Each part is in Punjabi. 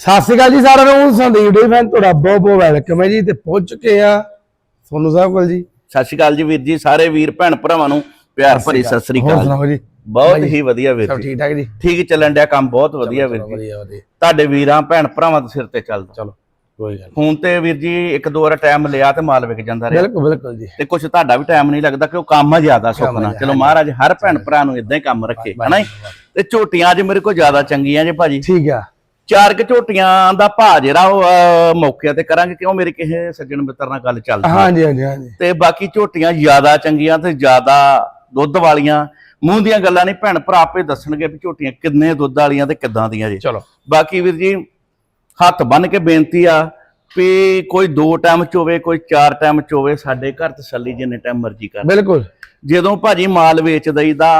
ਸਤਿ ਸ਼੍ਰੀ ਅਕਾਲ ਜੀ ਸਾਰਿਆਂ ਨੂੰ। ਸੰਦੀਪ ਡੇ ਫੈਨ ਤੁਹਾਡਾ ਬਹੁਤ ਬਹੁਤ ਵੈਲਕਮ ਹੈ ਜੀ ਤੇ ਪਹੁੰਚ ਚੁੱਕੇ ਆ ਸੋਨੂ ਸਾਹਿਬ ਕੋਲ ਜੀ। ਸਤਿ ਸ਼੍ਰੀ ਅਕਾਲ ਜੀ ਵੀਰ ਜੀ ਸਾਰੇ ਵੀਰ ਭੈਣ ਭਰਾਵਾਂ ਨੂੰ ਪਿਆਰ ਭਰੀ ਸਤਿ ਸ੍ਰੀ ਹੋਰ ਅਕਾਲ। ਸੁਣਾਓ ਜੀ? ਬਹੁਤ ਹੀ ਵਧੀਆ ਵੀਰ ਸਭ ਜੀ। ਠੀਕ ਠਾਕ ਜੀ? ਠੀਕ ਚੱਲਣ ਡਿਆ ਕੰਮ ਬਹੁਤ ਵਧੀਆ ਵੀਰ ਚਲੋ ਜੀ। ਵਧੀਆ ਵਧੀਆ। ਤੁਹਾਡੇ ਵੀਰਾਂ ਭੈਣ ਭਰਾਵਾਂ ਦੇ ਸਿਰ ਤੇ ਚੱਲਦਾ। ਚਲੋ ਕੋਈ ਗੱਲ ਹੁਣ ਤੇ ਵੀਰ ਜੀ ਇੱਕ ਦੋ ਵਾਰ ਟਾਈਮ ਲਿਆ ਤੇ ਮਾਲ ਵਿਕ ਜਾਂਦਾ ਰਿਹਾ। ਬਿਲਕੁਲ ਬਿਲਕੁਲ ਜੀ। ਤੇ ਕੁਝ ਤੁਹਾਡਾ ਵੀ ਟਾਈਮ ਨਹੀਂ ਲੱਗਦਾ ਕਿ ਉਹ ਕੰਮ ਜ਼ਿਆਦਾ ਸੁੱਕਣਾ ਚਲੋ ਮਹਾਰਾਜ ਹਰ ਭੈਣ ਭਰਾ ਨੂੰ ਇਦਾਂ ਹੀ ਕੰਮ ਰੱਖੇ ਹਨਾ ਜੀ? ਤੇ ਝੋਟੀਆਂ ਅੱਜ ਮੇਰੇ ਕੋਲ ਜ਼ਿਆਦਾ ਚੰਗੀਆਂ ਜੇ ਭਾਜੀ। ਠੀਕ ਆ। ਚਾਰ ਕਿ ਝੋਟੀਆਂ ਦਾ ਭਾਅ ਜਿਹੜਾ ਉਹ ਅਹ, ਮੌਕੇ ਤੇ ਕਰਾਂਗੇ ਕਿਉਂ ਮੇਰੇ ਕਿਸੇ ਸੱਜਣ ਮਿੱਤਰ ਨਾਲ ਗੱਲ ਚੱਲਦੀ ਹੈ। ਹਾਂਜੀ ਹਾਂਜੀ ਹਾਂਜੀ। ਤੇ ਬਾਕੀ ਝੋਟੀਆਂ ਜ਼ਿਆਦਾ ਚੰਗੀਆਂ ਤੇ ਜ਼ਿਆਦਾ ਦੁੱਧ ਵਾਲੀਆਂ ਮੂੰਹ ਦੀਆਂ ਗੱਲਾਂ ਨਹੀਂ ਭੈਣ ਭਰਾ ਆਪੇ ਦੱਸਣਗੇ ਵੀ ਝੋਟੀਆਂ ਕਿੰਨੇ ਦੁੱਧ ਵਾਲੀਆਂ ਤੇ ਕਿੱਦਾਂ ਦੀਆਂ ਜੀ। ਚਲੋ। ਬਾਕੀ ਵੀਰ ਜੀ ਹੱਥ ਬੰਨ ਕੇ ਬੇਨਤੀ ਆ ਵੀ ਕੋਈ ਦੋ ਟਾਈਮ ਚੋਵੇ ਕੋਈ ਚਾਰ ਟਾਈਮ ਚੋਵੇ ਸਾਡੇ ਘਰ ਤਸੱਲੀ ਜਿੰਨੇ ਟਾਈਮ ਮਰਜ਼ੀ ਕਰ। ਬਿਲਕੁਲ। ਜਦੋਂ ਭਾਜੀ ਮਾਲ ਵੇਚ ਦਈਦਾ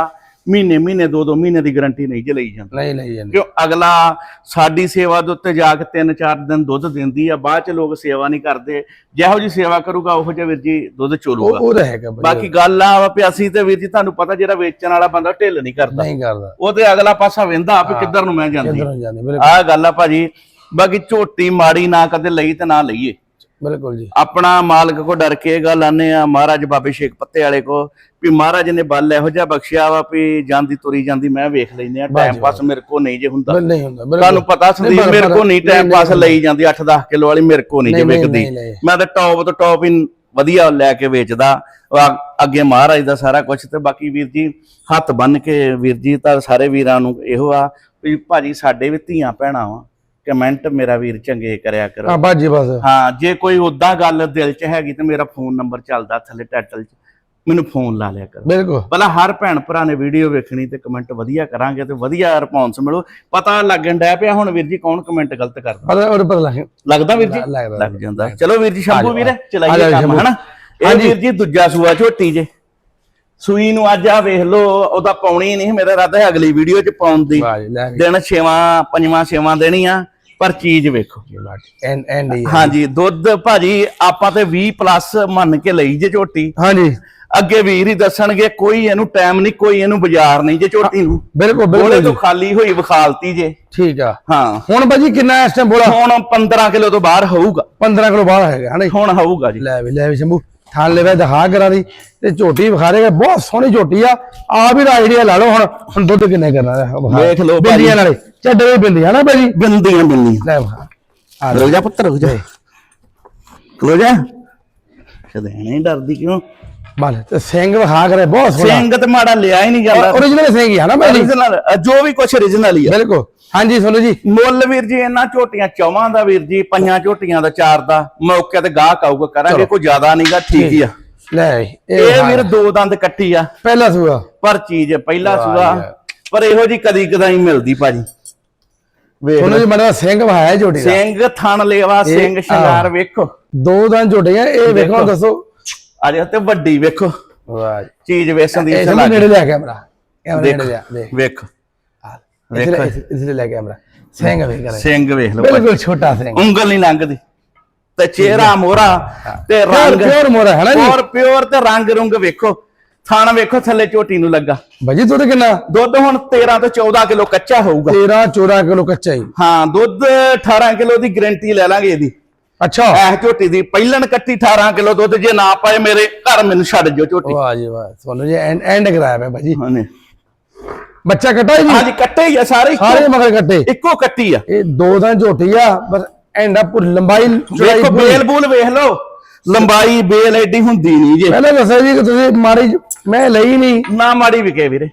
ਮਹੀਨੇ ਮਹੀਨੇ ਦੋ ਦੋ ਮਹੀਨੇ ਦੀ ਗਾਰੰਟੀ ਨਹੀਂ ਜੇ ਲਈ ਜਾਂਦੀ। ਨਹੀਂ ਨਹੀਂ ਜਾਂਦੇ। ਕਿਉਂ? ਅਗਲਾ ਸਾਡੀ ਸੇਵਾ ਦੇ ਉੱਤੇ ਜਾ ਕੇ ਤਿੰਨ ਚਾਰ ਦਿਨ ਦੁੱਧ ਦਿੰਦੀ ਆ ਬਾਅਦ ਚ ਲੋਕ ਸੇਵਾ ਨਹੀਂ ਕਰਦੇ। ਜਿਹੋ ਜੀ ਸੇਵਾ ਕਰੂਗਾ ਉਹੋ ਜਿਹਾ ਵੀਰ ਜੀ ਦੁੱਧ ਚੋਲੂਗਾ ਉਹ ਤਾਂ ਹੈਗਾ ਬਾਕੀ ਗੱਲ ਆ ਵਾ ਅਸੀਂ ਤੇ ਵੀਰ ਜੀ ਤੁਹਾਨੂੰ ਪਤਾ ਜਿਹੜਾ ਵੇਚਣ ਵਾਲਾ ਬੰਦਾ ਢਿੱਲ ਨਹੀਂ ਕਰਦਾ। ਨਹੀਂ ਕਰਦਾ। ਉਹ ਤੇ ਅਗਲਾ ਪਾਸਾ ਵੇਂਦਾ ਵੀ ਕਿੱਧਰ ਨੂੰ ਮੈਂ ਜਾਂਦੀ। ਆਹ ਗੱਲ ਆ ਭਾਜੀ ਬਾਕੀ ਝੋਟੀ ਮਾੜੀ ਨਾ ਕਦੇ ਲਈ ਤੇ ਨਾ ਲਈਏ। ਬਿਲਕੁਲ ਜੀ। ਆਪਣਾ ਮਾਲਕ ਕੋ ਡਰ ਕੇ ਗੱਲ ਆਨੇ ਆ ਮਹਾਰਾਜ ਬਾਬੇ ਸ਼ੇਖ ਪੱਤੇ ਵਾਲੇ ਕੋ ਵੀ ਮਹਾਰਾਜ ਨੇ ਬਲ ਇਹੋ ਜਿਹਾ ਬਖਸ਼ਿਆ ਵਾ ਵੀ ਜਾਂਦੀ ਤੁਰੀ ਜਾਂਦੀ ਮੈਂ ਵੇਖ ਲੈਨੇ ਆ ਟਾਈਮ ਪਾਸ ਮੇਰੇ ਕੋ ਨਹੀਂ ਜੇ ਹੁੰਦਾ। ਨਹੀਂ ਹੁੰਦਾ ਤੁਹਾਨੂੰ ਪਤਾ ਸੰਦੀਪ ਮੇਰੇ ਕੋ ਨਹੀਂ ਟਾਈਮ ਪਾਸ ਲਈ ਜਾਂਦੀ 8-10 ਕਿਲੋ ਵਾਲੀ ਮੇਰੇ ਕੋ ਨਹੀਂ ਜੇ ਵਿਕਦੀ। ਮੈਂ ਤਾਂ ਟੌਪ ਤੋਂ ਟੌਪ ਹੀ ਵਧੀਆ ਲੈ ਕੇ ਵੇਚਦਾ। ਅੱਗੇ ਮਹਾਰਾਜ ਦਾ ਸਾਰਾ ਕੁਝ ਤੇ ਬਾਕੀ ਵੀਰ ਜੀ ਹੱਥ ਬੰਨ ਕੇ ਵੀਰ ਜੀ ਤਾਂ ਸਾਰੇ ਵੀਰਾਂ ਨੂੰ ਇਹੋ ਆ ਵੀ ਭਾਜੀ ਸਾਡੇ ਵੀ ਧੀਆਂ ਭੈਣਾਂ ਵਾ। ਕਮੈਂਟ ਮੇਰਾ ਵੀਰ ਚੰਗੇ ਕਰਿਆ ਕਰੋ। ਹਾਂ ਬਾਜੀ ਬਸ। ਹਾਂ ਜੇ ਕੋਈ ਉਦਾਂ ਗੱਲ ਦਿਲ 'ਚ ਹੈਗੀ ਤੇ ਮੇਰਾ ਫੋਨ ਨੰਬਰ ਚੱਲਦਾ ਥੱਲੇ ਟਾਈਟਲ 'ਚ ਮੈਨੂੰ ਫੋਨ ਲਾ ਲਿਆ ਕਰੋ। ਬਿਲਕੁਲ। ਪਹਿਲਾਂ ਹਰ ਭੈਣ ਭਰਾ ਨੇ ਵੀਡੀਓ ਵੇਖਣੀ ਤੇ ਕਮੈਂਟ ਵਧੀਆ ਕਰਾਂਗੇ ਤੇ ਵਧੀਆ ਰਿਸਪੌਂਸ ਮਿਲੂ। ਪਤਾ ਲੱਗਣ ਡਿਆ ਪਿਆ ਹੁਣ ਵੀਰ ਜੀ ਕੌਣ ਕਮੈਂਟ ਗਲਤ ਕਰਦਾ। ਪਤਾ ਉਹ ਪਤਾ ਲੱਗ ਲੱਗਦਾ ਵੀਰ ਜੀ? ਲੱਗਦਾ ਲੱਗ ਜਾਂਦਾ। ਚਲੋ ਵੀਰ ਜੀ ਸ਼ੰਭੂ ਵੀਰ ਆ ਚਲਾਈਏ ਜਾਓ ਕੰਮ ਸ਼ੰਭੂ। ਹਨਾ? ਇਹ ਵੀਰ ਜੀ ਦੂਜਾ ਸੂਆ ਝੋਟੀ ਜੇ। ਸੂਈ ਨੂੰ ਅੱਜ ਆ ਵੇਖ ਲਓ ਉਹਦਾ ਪਾਉਣੀ ਨਹੀਂ ਮੇਰਾ ਇਰਾਦਾ ਹੈ ਅਗਲੀ ਵੀਡੀਓ 'ਚ ਪਾਉਣ ਦੀ। ਲੈ ਵੀ। ਦਿਨ ਛੇਵਾਂ ਪੰਜਵਾਂ ਛੇਵਾਂ ਦੇਣੀ ਆ। ਪਰ ਚੀਜ਼ ਵੇਖੋ। And and. ਹਾਂਜੀ ਦੁੱਧ ਭਾਜੀ ਆਪਾਂ ਤੇ 20 ਪਲੱਸ ਮੰਨ ਕੇ ਲਈ ਜੇ ਝੋਟੀ। ਹਾਂਜੀ। ਅੱਗੇ ਵੀਰ ਹੀ ਦੱਸਣਗੇ ਕੋਈ ਇਹਨੂੰ ਟਾਈਮ ਨਹੀਂ ਕੋਈ ਇਹਨੂੰ ਬਾਜ਼ਾਰ ਨਹੀਂ ਜੇ ਝੋਟੀ ਨੂੰ। ਬਿਲਕੁਲ ਬੋਲੇ ਬਿਲਕੁਲ ਤੋਂ ਜੀ। ਖਾਲੀ ਹੋਈ ਵਿਖਾਲਤੀ ਜੇ। ਠੀਕ ਆ। ਹਾਂ। ਹੁਣ ਬਾਜੀ ਕਿੰਨਾ ਇਸ ਟਾਈਮ ਬੋਲਾ? ਹੁਣ 15 ਕਿਲੋ ਤੋਂ ਬਾਹਰ ਹੋਊਗਾ। 15 ਕਿਲੋ ਬਾਹਰ ਹੈਗਾ ਜੀ? ਹੁਣ ਹੋਊਗਾ ਜੀ। ਲੈ ਵੀ ਲੈ ਵੀ ਸ਼ੰਭੂ। ਥਾਲ ਲੈਵੇ ਦਿਖਾ ਕਰਾ ਦੀ ਤੇ ਝੋਟੀ ਵਿਖਾ ਦੇਗਾ ਬਹੁਤ ਸੋਹਣੀ ਝੋਟੀ ਆ। ਆ ਵੀ ਦਾ ਆਈਡੀਆ ਲਾ ਲਓ ਹੁਣ ਹੁਣ ਦੁੱਧ ਕਿੰਨੇ ਕਰਨਾ। ਵੇਖ ਲਓ ਭਾਜੀ। ਬਿੰਦੀਆਂ ਨਾਲੇ ਚੱਡੇ ਵੀ ਬਿੰਦੀ ਹਨਾ ਬਾਜੀ ਬਿੰਦੀਆਂ ਬਿੰਦੀਆਂ। ਲੈ ਵਿਖਾ। ਆ ਰੁਕ ਜਾ ਪੁੱਤਰ ਰੁਕ ਜਾ। ਖਲੋ ਜਾ। ਸਦੈਣੇ ਡਰਦੀ ਕਿਉਂ? ਬਲ ਤੇ ਸਿੰਘ ਵਿਖਾ ਕਰੇ ਬਹੁਤ ਸੋਹਣਾ। ਸਿੰਘ ਤੇ ਮਾੜਾ ਲਿਆ ਹੀ ਨਹੀਂ ਜਾਂਦਾ। Origignal ਸਿੰਘ ਹੀ ਆ ਨਾ ਬਾਜੀ origignal ਜੋ ਵੀ ਕੁਛ origignal ਹੀ ਆ। ਬਿਲਕੁਲ। ਹਾਂਜੀ ਸੋਨੂ ਜੀ। ਮੁੱਲ ਵੀਰ ਜੀ ਇਹਨਾਂ ਝੋਟੀਆਂ ਚੌਵਾਂ ਦਾ ਵੀਰ ਜੀ ਪੰਜਾਂ ਝੋਟੀਆਂ ਦਾ ਚਾਰ ਦਾ। ਮੌਕੇ ਤੇ ਗਾਹਕ ਆਊਗਾ ਕਰਾਂਗੇ ਕੋਈ ਜ਼ਿਆਦਾ ਨਹੀਂਗਾ ਠੀਕ ਹੀ ਆ। ਲੈ ਇਹ। ਵੀਰ ਦੋ ਦੰਦ ਕੱਟੀ ਆ। ਪਹਿਲਾ ਸੂਆ। ਪਰ ਚੀਜ਼ ਪਹਿਲਾ ਸੂਆ। ਪਰ ਇਹੋ ਜੀ ਕਦੀ ਕਦਾਈ ਮਿਲਦੀ ਭਾਜੀ। ਵੇਖ ਜੀ ਮੜਾ ਸਿੰਘ ਵਿਖਾਇਆ ਝੋਟੀ ਦਾ। ਸਿੰਘ ਥਣ ਲੇਵਾ ਸਿੰਘ ਸ਼ਿੰਗਾਰ ਵੇਖੋ। ਦੋ ਦਿਨ ਝੋਟੀਆਂ ਇਹ ਵੇਖੋ ਦੱਸੋ। ਅਜੇ ਤੇ ਵੱਡੀ ਵੇਖੋ। ਵਾਹ ਜੀ। ਚੀਜ਼ ਵੇਸਣ ਦੀ ਇਹ ਨੇੜੇ ਲੈ ਕੈਮਰਾ ਕੈਮਰਾ ਨੇੜੇ ਦੇਖ। ਵੇਖ। ਇਧਰ ਇਧਰ ਲੈ ਕੈਮਰਾ ਸਿੰਘ ਵੇਖ ਕਰੇ। ਸਿੰਘ ਵੇਖ ਲਓ। ਬਿਲਕੁਲ ਛੋਟਾ ਸਿੰਘ। ਉਂਗਲ ਨਹੀਂ ਲੰਘਦੀ। ਤੇ ਚਿਹਰਾ ਮੋਰਾ ਤੇ ਰੰਗ ਪਿਓਰ ਮੋਰਾ ਹੈ ਨਾ ਜੀ? ਪਿਓਰ ਪਿਓਰ ਤੇ ਰੰਗ ਰੁੰਗ ਵੇਖੋ। ਥਣ ਵੇਖੋ ਥੱਲੇ ਝੋਟੀ ਨੂੰ ਲੱਗਾ। ਭਾਜੀ ਦੁੱਧ ਕਿੰਨਾ? ਦੁੱਧ ਹੁਣ 13 ਤੋਂ 14 ਕਿਲੋ ਕੱਚਾ ਹੋਊਗਾ। 13 14 ਕਿਲੋ ਕੱਚਾ ਹੀ। ਹਾਂ ਦੁੱਧ 18 ਕਿਲੋ ਦੀ ਗਾਰੰਟੀ ਲੈ ਲਾਂਗੇ ਇਹਦੀ। ਅੱਛਾ। ਐ ਝੋਟੀ ਦੀ ਪਹਿਲਣ ਕੱਟੀ 18 ਕਿਲੋ ਦੁੱਧ ਜੇ ਨਾ ਪਾਏ ਮੇਰੇ ਘਰ ਮੈਨੂੰ ਛੱਡ ਜਿਓ ਝੋਟੀ। ਵਾਹ ਜੀ ਵਾਹ ਤੁਹਾਨੂੰ ਜੀ ਐਂਡ ਐਂਡ ਕਰਾਇਆ ਮੈਂ ਭਾਜੀ ਹਾਂਜੀ। ਬੱਚਾ ਕੱਟਾ ਜੀ? ਹਾਂਜੀ ਕੱਟੇ ਹੀ ਆ ਸਾਰੇ। ਸਾਰੇ ਮਗਰ ਕੱਟੇ। ਇੱਕੋ ਕੱਟੀ ਆ। ਇਹ ਦੋ ਦਿਨ ਝੋਟੀ ਆ ਪਰ ਐਂਡ ਅਪ ਲੰਬਾਈ ਚੌੜਾਈ ਵੇਖੋ ਪੂਰੀ। ਬੇਲ ਬੂਲ ਵੇਖ ਲਓ। ਲੰਬਾਈ ਬੇਲ ਐਡੀ ਹੁੰਦੀ ਨਹੀਂ ਜੇ। ਪਹਿਲਾਂ ਦੱਸਿਆ ਜੀ ਕਿ ਤੁਸੀਂ ਮਾਰੀ ਮੈਂ ਲਈ ਨਹੀਂ। ਨਾ ਮਾੜੀ ਵਿਕੇ ਵੀਰੇ।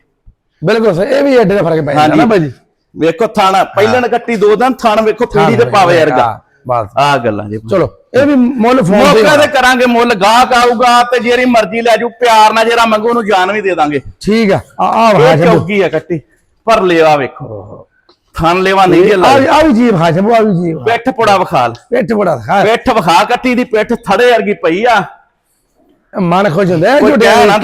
ਬਿਲਕੁਲ ਸਹੀ ਇਹ ਵੀ ਐਡੇ ਦਾ ਫ਼ਰਕ ਪੈ ਜਾਂਦਾ ਨਾ ਭਾਜੀ ਵੇਖੋ ਥਣ ਪਹਿਲਣ ਕੱਟੀ ਦੋ ਦਿਨ ਥਣ ਵੇਖੋ ਪੀੜੀ ਤੇ ਪਾਵੇ ਵਰਗਾ। ਬਸ। ਆ ਗੱਲਾਂ ਜੀ। ਚਲੋ ਇਹ ਵੀ ਮੁੱਲ ਫੋਨ ਤੇ ਮੌਕਾ ਤੇ ਕਰਾਂਗੇ ਮੁੱਲ ਗਾਹਕ ਆਊਗਾ ਤੇ ਜਿਹੜੀ ਮਰਜ਼ੀ ਲੈ ਜੂ ਪਿਆਰ ਨਾਲ ਜਿਹੜਾ ਮੰਗੋ ਉਹਨੂੰ ਜਾਨ ਵੀ ਦੇ ਦਾਂਗੇ। ਠੀਕ ਆ। ਆ ਆ ਇਹ ਭਾਜਾ ਚੌਕੀ ਆ ਕੱਟੀ। ਪਰ ਲੇਵਾ ਵੇਖੋ। ਲੇਵਾ ਨਹੀਂ ਆ ਆ ਵੀ ਆ ਵੀ ਪਿੱਠ ਪੁੜਾ ਵਿਖਾਲ। ਪਿੱਠ ਵਿਖਾ। ਕੱਟੀ ਦੀ ਪਿੱਠ ਥੜੇ ਵਰਗੀ ਪਈ ਆ। ਮਨ ਖੁਸ਼ ਹੁੰਦਾ ਨਾ।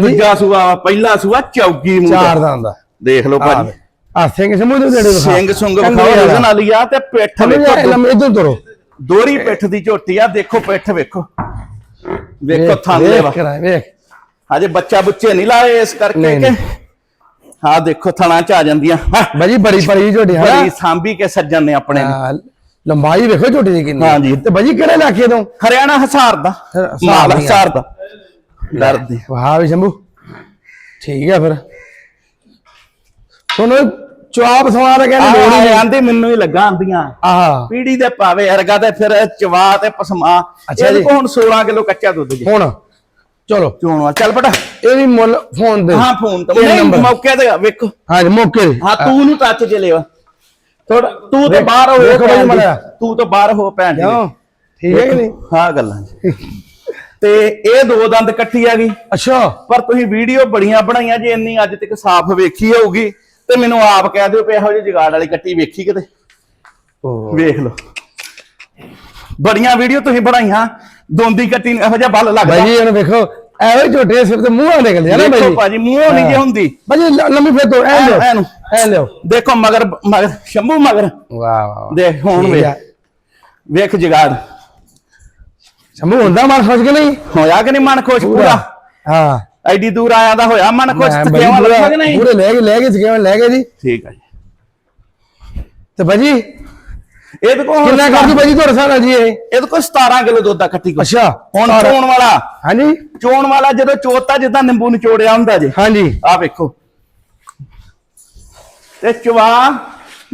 ਦੂਜਾ ਸੂਆ ਪਹਿਲਾ ਸੂਆ ਚੌਕੀ ਮੂੰਹ ਚਾਰ ਦਾ ਦਾ ਹੁੰਦਾ ਦੇਖ ਲਓ ਭਾਜੀ। ਆ ਸਿੰਘ ਸਮੂਹ ਦੇ ਨੇੜੇ ਵਿਖਾ ਸਿੰਘ ਸੁੰਗ ਵਿਖਾਓ ਵਾਲਾ। ਉਹਦੇ ਨਾਲ ਹੀ ਆ ਤੇ ਪਿੱਠ ਵੇਖੋ ਇੱਧਰ ਤੁਰੋ। ਦੋਰੀ ਪਿੱਠ ਦੀ ਝੋਟੀ ਆ ਦੇਖੋ ਪਿੱਠ ਵੇਖੋ। ਵੇਖੋ ਥਣ ਵੇਖ ਲੇਵਾ ਵੇਖ। ਹਜੇ ਬੱਚਾ ਬੁੱਚੇ ਨਹੀਂ ਲਾਏ ਇਸ ਕਰਕੇ ਕਿ। ਹਾਂ ਦੇਖੋ ਥਣਾ ਚ ਆ ਜਾਂਦੀਆਂ। ਹਾਂ, ਬਾਜੀ ਬੜੀ ਬੜੀ ਝੋਟੀ ਹੈ ਬੜੀ ਸਾਂਭੀ ਕੇ ਸੱਜਣ ਨੇ ਆਪਣੇ। ਹਾਂ, ਲੰਬਾਈ ਵੇਖੋ ਝੋਟੀ ਦੀ ਕਿੰਨੀ। ਹਾਂਜੀ। ਤੇ ਬਾਜੀ ਕਿਹੜੇ ਇਲਾਕੇ ਤੋਂ? ਹਰਿਆਣਾ ਹਸਾਰ ਦਾ। ਹਸਾਰ ਮਾਲ। ਹਸਾਰ ਦਾ। ਡਰਦੇ। ਵਾਹ ਵੀ ਸ਼ੰਭੂ। ਠੀਕ ਹੈ ਫਿਰ। ਤੁਹਾਨੂੰ ਚੁਆਪ ਸਵਾਦ ਕਹਿੰਦੇ ਲੋੜ ਹੀ ਆਂਦੇ ਮੈਨੂੰ ਹੀ ਲੱਗਾ ਆਂਦੀਆਂ। ਆਹ। ਪੀੜੀ ਦੇ ਪਾਵੇ ਅਰਗਾ ਤੇ ਫਿਰ ਚਵਾ ਤੇ ਪਸਮਾ। ਅੱਛਾ ਇਹਦੇ ਜੀ। ਕੋਲ ਹੁਣ 16 ਕਿਲੋ ਕੱਚਾ ਦੁੱਧ ਜੀ। ਹੁਣ ਚਲੋ। ਚੋਣ ਵਾ ਚੱਲ ਬਟਾ ਇਹ ਵੀ ਮੁੱਲ ਫੋਨ ਦੇ। ਹਾਂ ਫੋਨ ਤੇ। ਨਹੀਂ। ਮੌਕੇ ਤੇ ਵੇਖੋ। ਹਾਂਜੀ ਮੌਕੇ ਤੇ। ਹਾਂ ਤੂੰ ਨੂੰ ਟੱਚ ਚ ਲੈਵਾ ਥੋੜਾ ਤੂੰ ਤੇ ਬਾਹਰ ਹੋ। ਤੂੰ ਤਾਂ ਬਾਹਰ ਹੋ ਭੈਣ ਜੀ। ਠੀਕ ਹੈ ਕਿ ਨਹੀਂ? ਹਾਂ ਗੱਲਾਂ ਜੀ। ਤੇ ਇਹ ਦੋ ਦੰਦ ਇਕੱਠੀ ਆ ਗਈ। ਅੱਛਾ। ਪਰ ਤੁਸੀਂ ਵੀਡੀਓ ਬੜੀਆਂ ਬਣਾਈਆਂ ਜੇ ਇੰਨੀ ਅੱਜ ਤੱਕ ਸਾਫ਼ ਵੇਖੀ ਹੋਊਗੀ। ਤੇ ਮੈਨੂੰ ਆਪ ਕਹਿ ਦਿਓ ਵੀ ਇਹੋ ਜਿਹੀ ਜਗਾੜ ਵਾਲੀ ਕੱਟੀ ਵੇਖੀ ਕਿਤੇ? ਵੇਖ ਲਓ। ਬੜੀਆਂ ਵੀਡੀਓ ਤੁਸੀਂ ਬਣਾਈਆਂ ਦੋਂਦੀ ਕੱਟੀ ਨੂੰ ਇਹੋ ਜਿਹਾ ਬਲ ਲੱਗਦਾ। ਬਾਜੀ ਹੁਣ ਵੇਖੋ ਐਵੇਂ ਝੋਟੇ ਸਿਰ ਤੇ ਮੂੰਹਾਂ ਨਿਕਲਦੇ ਆ ਨਾ ਦੇਖੋ ਭਾਜੀ ਮੂੰਹੋਂ ਨਹੀਂ ਜੇ ਹੁੰਦੀ। ਲ- ਲੰਮੀ ਫਿਰ ਤੋਂ ਐ ਐ- ਲਿਓ। ਐ ਲਿਓ। ਦੇਖੋ ਮਗਰ ਮਗਰ ਸ਼ੰਭੂ ਮਗਰ। ਵਾਹ ਵਾਹ ਦੇਖ ਹੁਣ ਵੇਖ। ਵੇਖ ਜਗਾੜ। ਸ਼ੰਭੂ ਹੁੰਦਾ ਮਨ ਖੁਸ਼ ਕਿ ਨਹੀਂ? ਹੋਇਆ ਕਿ ਨਹੀਂ ਮਨ ਖੁਸ਼ ਪੂਰਾ? ਹਾਂ। ਐਡੀ ਦੂਰ ਆਇਆ ਦਾ ਹੋਇਆ ਮਨ ਖੁਸ਼ ਤੇ ਕਿਵੇਂ ਲੱਗਾ ਕਿ ਨਹੀਂ? ਪੂਰੇ ਲੈ ਕੇ ਲੈ ਕੇ ਸਕੇ ਲੈ ਕੇ ਜੀ। ਠੀਕ ਹੈ ਜੀ। ਤੇ ਬਾਜੀ ਇਹਦੇ ਕੋਲ ਕਿੰਨਾ ਕਰਦੀ ਬਾਜੀ ਤੁਹਾਡੇ ਨਾਲ ਜੀ ਇਹ? ਇਹਦੇ ਕੋਲ 17 ਕਿਲੋ ਦੁੱਧ ਆ ਕੱਟੀ ਕੋ ਅੱਛਾ ਹੁਣ ਸਾਰਾ- ਚੋਣ ਵਾਲਾ। ਹਾਂਜੀ। ਚੋਣ ਵਾਲਾ ਜਦੋਂ ਚੋਤਾ ਜਿੱਦਾਂ ਨਿੰਬੂ ਨਿਚੋੜਿਆ ਹੁੰਦਾ ਜੇ। ਹਾਂਜੀ। ਆ ਵੇਖੋ। ਤੇ ਚਵਾ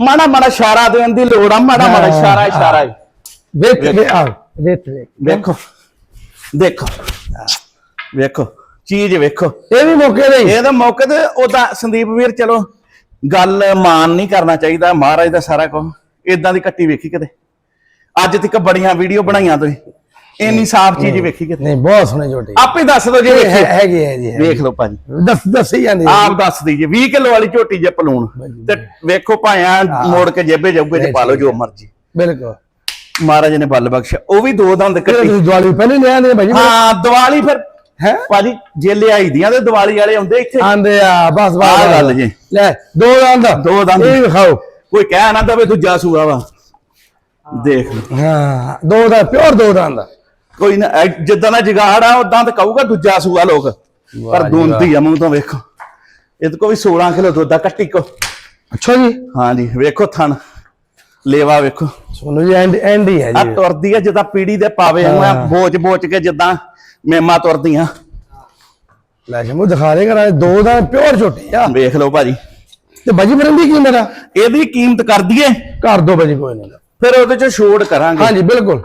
ਮਾੜਾ ਮਾੜਾ ਇਸ਼ਾਰਾ ਦੇਣ ਦੀ ਲੋੜ ਆ ਮਾੜਾ ਮਾੜਾ ਇਸ਼ਾਰਾ ਇਸ਼ਾਰਾ ਹੀ। ਵੇਖ ਆ ਵੇਖ। ਵੇਖ ਵੇਖੋ। ਦੇਖੋ। ਵੇਖੋ। ਚੀਜ਼ ਵੇਖੋ। ਇਹ ਵੀ ਮੌਕੇ ਦੇ ਇਹ ਤਾਂ ਮੌਕੇ ਤੇ ਉਹਦਾ ਸੰਦੀਪ ਵੀਰ ਚਲੋ ਗੱਲ ਮਾਨ ਨਹੀਂ ਕਰਨਾ ਚਾਹੀਦਾ ਮਹਾਰਾਜ ਦਾ ਸਾਰਾ ਕੁਝ ਇਦਾਂ ਦੀ ਕੱਟੀ ਵੇਖੀ ਕਿਤੇ? ਅੱਜ ਤੱਕ ਬੜੀਆਂ ਵੀਡੀਓ ਬਣਾਈਆਂ ਤੁਸੀਂ। ਇੰਨੀ ਸਾਫ਼ ਚੀਜ਼ ਵੇਖੀ ਕਿਤੇ? ਨਹੀਂ ਬਹੁਤ ਸੋਹਣੀ ਝੋਟੀ ਆਪੇ ਦੱਸ ਦਿਓ ਜੇ ਵੇਖੀ। ਹੈਗੀ ਹੈ ਜੀ। ਵੇਖ ਲਓ ਭਾਜੀ। ਦੱਸ ਦੱਸੀ ਜਾਂਦੀ ਹੈ। ਆਪ ਦੱਸ ਦਈਏ। 20 ਕਿਲੋ ਵਾਲੀ ਝੋਟੀ ਜੇ ਪਲੂਣ ਤੇ ਵੇਖੋ ਭਾਇਆ ਮੋੜ ਕੇ ਜੇਬੇ ਜਾਊਗੇ ਚ ਪਾ ਲਓ ਜੋ ਮਰਜ਼ੀ। ਬਿਲਕੁਲ। ਮਹਾਰਾਜ ਨੇ ਬਲ ਬਖਸ਼ਿਆ। ਉਹ ਵੀ ਦੋ ਦੰਦ ਕੱਟੀ। ਦਿਵਾਲੀ ਪਹਿਲੇ ਲੈ ਆਂਦੇ ਭਾਜੀ। ਹਾਂ ਦੀਵਾਲੀ ਫਿਰ ਹੈ? ਭਾਜੀ ਜੇ ਲਿਆਈ ਦੀਆਂ ਤੇ ਦੀਵਾਲੀ ਵਾਲੇ ਆਉਂਦੇ ਇੱਥੇ। ਆਂਦੇ ਆ ਬਸ ਬਸ ਆਹ। ਗੱਲ ਜੀ। ਲੈ ਦੋ ਦੰਦ। ਦੋ ਦੰਦ। ਇਹ ਵੀ ਖਾਓ ਕੋਈ ਕਹਿ ਨਾ ਦਵੇ ਦੂਜਾ ਸੂਆ ਵਾ। ਦੇਖ। ਹਾਂ ਦੋ ਦਾ ਪਿਓਰ ਦੋ ਦੰਦ। ਕੋਈ ਨਾ ਜਿੱਦਾਂ ਦਾ ਜਗਾੜ ਆ ਉਦਾਂ ਤਾਂ ਕਹੂਗਾ ਦੂਜਾ ਸੂਆ ਲੋਕ। ਪਰ ਦੋਂਦੀ ਆ ਮੂੰਹ ਤੋਂ ਵੇਖੋ। ਇਹਦੇ ਕੋ ਵੀ 16 ਕਿਲੋ ਦੁੱਧ ਆ ਕੱਟੀ ਕੋ। ਅੱਛਾ ਜੀ। ਹਾਂ ਜੀ ਵੇਖੋ ਥਣ। ਲੇਵਾ ਵੇਖੋ। ਸੋਨੂ ਜੀ ਐਂਡ ਐਂਡ ਹੀ ਹੈ ਆ ਜੀ ਤੁਰਦੀ ਆ ਜਿੱਦਾਂ ਪੀੜੀ ਦੇ ਪਾਵੇ ਆ ਹਾਂ। ਬੋਚ ਬੋਚ ਕੇ ਜਿੱਦਾਂ ਮੇਮਾ ਤੁਰਦੀਆਂ। ਲੈ ਸ਼ਮੂ ਦਿਖਾ ਦੇ ਕਰਾਂ ਦੋ ਦਾ ਪਿਓਰ ਝੋਟੀ ਆ। ਵੇਖ ਲਓ ਭਾਜੀ। ਤੇ ਬਾਜੀ ਬਰੰਦੀ ਕੀ ਮੇਰਾ ਇਹਦੀ ਕੀਮਤ ਕਰ ਦਈਏ। ਕਰ ਦੋ ਬਾਜੀ ਕੋਈ ਨਹੀਂ। ਫਿਰ ਉਹਦੇ ਚ ਛੋੜ ਕਰਾਂਗੇ। ਹਾਂਜੀ ਬਿਲਕੁਲ।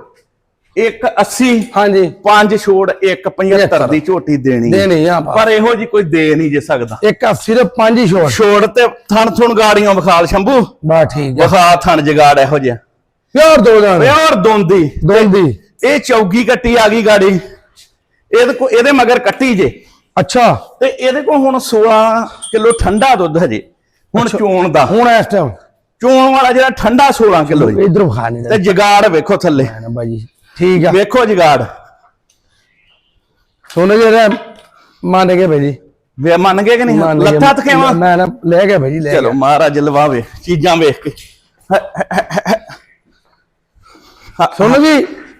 180 ਹਾਂਜੀ। ਪੰਜ ਛੋੜ 175 ਦੀ ਝੋਟੀ ਦੇਣੀ। ਦੇਣੀ ਆ। ਪਰ ਇਹੋ ਜੀ ਕੋਈ ਦੇ ਨਹੀਂ ਜੇ ਸਕਦਾ। ਇੱਕ 80 ਦੇ ਪੰਜ ਹੀ ਛੋੜ। ਛੋੜ ਤੇ ਥਣ ਥੁਣ ਗਾੜੀਆਂ ਵਿਖਾਲ ਸ਼ੰਭੂ। ਬਾ ਠੀਕ ਆ। ਵਿਖਾ ਥਣ ਜਗਾੜ ਇਹੋ ਜਿਹਾ। ਪਿਓਰ ਦੋ ਦੰਦ ਪਿਓਰ ਦੋਂਦੀ। ਦੋਂਦੀ। ਇਹ ਚੌਗੀ ਕੱਟੀ ਆ ਗਈ ਗਾੜੀ। ਇਹਦੇ ਕੋ ਇਹਦੇ ਮਗਰ ਕੱਟੀ ਜੇ। ਅੱਛਾ। ਤੇ ਇਹਦੇ ਕੋ ਹੁਣ 16 ਕਿਲੋ ਠੰਡਾ ਦੁੱਧ ਹਜੇ। ਹੁਣ ਚੋਣ ਦਾ। ਹੁਣ ਇਸ ਟਾਈਮ ਚੋਣ ਵਾਲਾ ਜਿਹੜਾ ਠੰਡਾ 16 ਕਿਲੋ ਜੀ ਇਧਰ ਖਾ ਨਹੀਂ ਤੇ ਜਗਾੜ ਵੇਖੋ ਥੱਲੇ। ਨਾ ਬਾਜੀ ਠੀਕ ਆ। ਵੇਖੋ ਜਗਾੜ। ਸੋਨੇ ਜੀ ਇਹਦਾ ਮੰਨ ਗਏ ਭਾਜੀ ਵੇ ਮੰਨ ਗਏ ਕਿ ਨਹੀਂ? ਗਏ। ਲੱਤਾਂ ਤਖੇਵਾ ਮੈਂ ਨਾ ਲੈ ਗਿਆ ਭਾਜੀ ਲੈ ਚਲੋ ਮਹਾਰਾਜ ਲਵਾਵੇ ਚੀਜ਼ਾਂ ਵੇਖ ਕੇ। ਸੋਨੂ ਜੀ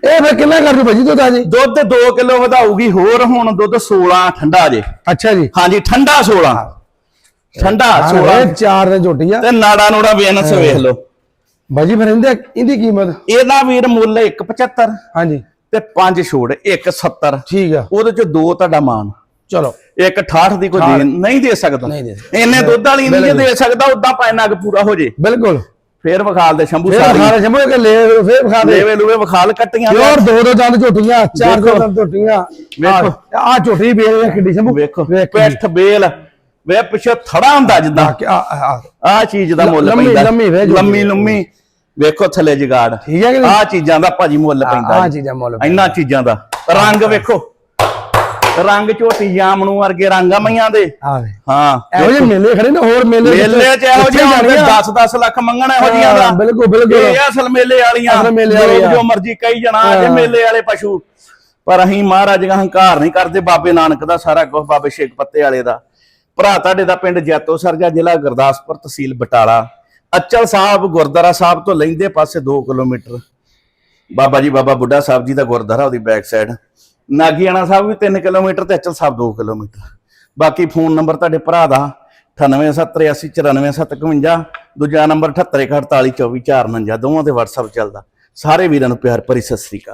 ਇਹ ਫਿਰ ਕਿੰਨਾ ਕਰ ਦੂ ਭਾਜੀ ਦੁੱਧ ਜੀ? ਦੁੱਧ 2 ਕਿਲੋ ਵਧਾਊਗੀ ਹੋਰ ਹੁਣ ਦੁੱਧ 16 ਠੰਡਾ ਜੇ। ਅੱਛਾ ਜੀ। ਹਾਂਜੀ ਠੰਡਾ 16 ਠੰਡਾ 16 ਇਹ ਚਾਰ ਦੇ ਝੋਟੀ ਆ ਤੇ ਨਾੜਾ ਨੂੜਾ ਵੇਨਸ ਵੇਖ ਲਓ। ਭਾਜੀ ਫਿਰ ਇਹਦੇ ਇਹਦੀ ਕੀਮਤ? ਇਹਦਾ ਵੀਰ ਮੁੱਲ 175 ਹਾਂਜੀ। ਤੇ 5 ਛੋੜ 170 ਠੀਕ ਆ। ਉਹਦੇ ਚ ਦੋ ਤੁਹਾਡਾ ਮਾਨ। ਚਲੋ। ਇੱਕ 68 ਦੀ ਕੋਈ ਨਹੀਂ ਦੇ ਸਕਦਾ। ਇੰਨੇ ਦੁੱਧ ਵਾਲੀ ਨਹੀਂ ਦੇ ਸਕਦਾ ਉਦਾਂ ਪੈਨਾ ਕਿ ਪੂਰਾ ਹੋ ਜੇ। ਬਿਲਕੁਲ। ਫੇਰ ਵਿਖਾਲ ਦੇ ਸ਼ੰਭੂ ਫੇਰ ਸਾਰੀ। ਜਮੋ ਕਿ ਲੈ ਫੇਰ ਖਾ ਦੇ। ਲੇਵੇ ਲੂਵੇ ਵਿਖਾਲ ਕੱਟੀਆਂ ਪਿਓਰ ਦੋ ਦੋ ਦੰਦ ਝੋਟੀਆਂ ਚਾਰ ਦੋ ਵੇਖੋ। ਦੰਦ ਝੋਟੀਆਂ। ਵੇਖੋ। ਆ ਝੋਟੀ ਬੇਲ ਕਿੱਡੀ ਸ਼ੰਭੂ। ਵੇਖੋ। ਵੇਖ ਪਿੱਠ ਬੇਲ। ਵੇ ਪਿੱਛੇ ਥੜਾ ਹੁੰਦਾ ਜਿੱਦਾਂ। ਆ ਆ ਆਹ ਚੀਜ਼ ਦਾ ਮੁੱਲ ਲੰਮੀ- ਪੈਂਦਾ। ਲੰਮੀ ਵੇ ਜੋ ਲੰਮੀ ਲੰਮੀ। ਵੇਖੋ ਥੱਲੇ ਜਗਾੜ। ਠੀਕ ਹੈ ਕਿ ਨਹੀਂ? ਆਹ ਚੀਜ਼ਾਂ ਦਾ ਭਾਜੀ ਮੁੱਲ ਪੈਂਦਾ ਆ ਜੀ। ਚੀਜ਼ਾਂ ਮੁੱਲ ਇੰਨਾ ਚੀਜ਼ਾਂ ਦਾ। ਰੰਗ ਵੇਖੋ। ਰੰਗ ਝੋਟੀ ਜਾਮਣੂ ਵਰਗੇ ਰੰਗ ਆ ਮਈਆਂ ਦੇ। ਹਾਂ। ਇਹੋ ਜਿਹੇ ਮੇਲੇ ਖੜੇ ਨੇ ਹੋਰ ਮੇਲੇ ਮੇਲੇ ਚ ਇਹੋ ਜਿਹੇ ਹੁੰਦੇ 10 10 ਲੱਖ ਮੰਗਣ ਇਹੋ ਜੀਆਂ ਦਾ। ਬਿਲਕੁਲ, ਬਿਲਕੁਲ। ਇਹ ਅਸਲ ਮੇਲੇ ਵਾਲੀਆਂ। ਅਸਲ ਮੇਲੇ ਵਾਲੀਆਂ। ਜੋ ਮਰਜ਼ੀ ਕਹੀ ਜਣਾ ਜੇ। ਮੇਲੇ ਵਾਲੇ ਪਸ਼ੂ। ਪਰ ਅਸੀਂ ਮਹਾਰਾਜ ਦਾ ਹੰਕਾਰ ਨਹੀਂ ਕਰਦੇ ਬਾਬੇ ਨਾਨਕ ਦਾ ਸਾਰਾ ਕੁਝ ਬਾਬੇ ਸ਼ੇਖ ਪੱਤੇ ਵਾਲੇ ਦਾ। ਭਰਾ ਤੁਹਾਡੇ ਦਾ ਪਿੰਡ ਜੈਤੋ ਸਰਜਾ ਜ਼ਿਲ੍ਹਾ ਗੁਰਦਾਸਪੁਰ ਤਹਿਸੀਲ ਬਟਾਲਾ। ਅਚਲ ਸਾਹਿਬ ਗੁਰਦੁਆਰਾ ਸਾਹਿਬ ਤੋਂ ਲੈਂਦੇ ਪਾਸੇ 2 ਕਿਲੋਮੀਟਰ। ਬਾਬਾ ਜੀ ਬਾਬਾ ਬੁੱਢਾ ਸਾਹਿਬ ਜੀ ਦਾ ਗੁਰਦੁਆਰਾ ਉਹਦੀ ਬੈਕ ਸਾਈਡ ਨਾਗੀਆਣਾ ਸਾਹਿਬ ਵੀ 3 ਕਿਲੋਮੀਟਰ ਤੇ ਅਚਲ ਸਾਹਿਬ 2 ਕਿਲੋਮੀਟਰ। ਬਾਕੀ ਫੋਨ ਨੰਬਰ ਤੁਹਾਡੇ ਭਰਾ ਦਾ 9878944751 ਦੂਜਾ ਨੰਬਰ 7848242449 ਦੋਵਾਂ ਤੇ WhatsApp ਚੱਲਦਾ। ਸਾਰੇ ਵੀਰਾਂ ਨੂੰ ਪਿਆਰ ਭਰੀ ਸਤਿ ਸ੍ਰੀ ਅਕਾਲ।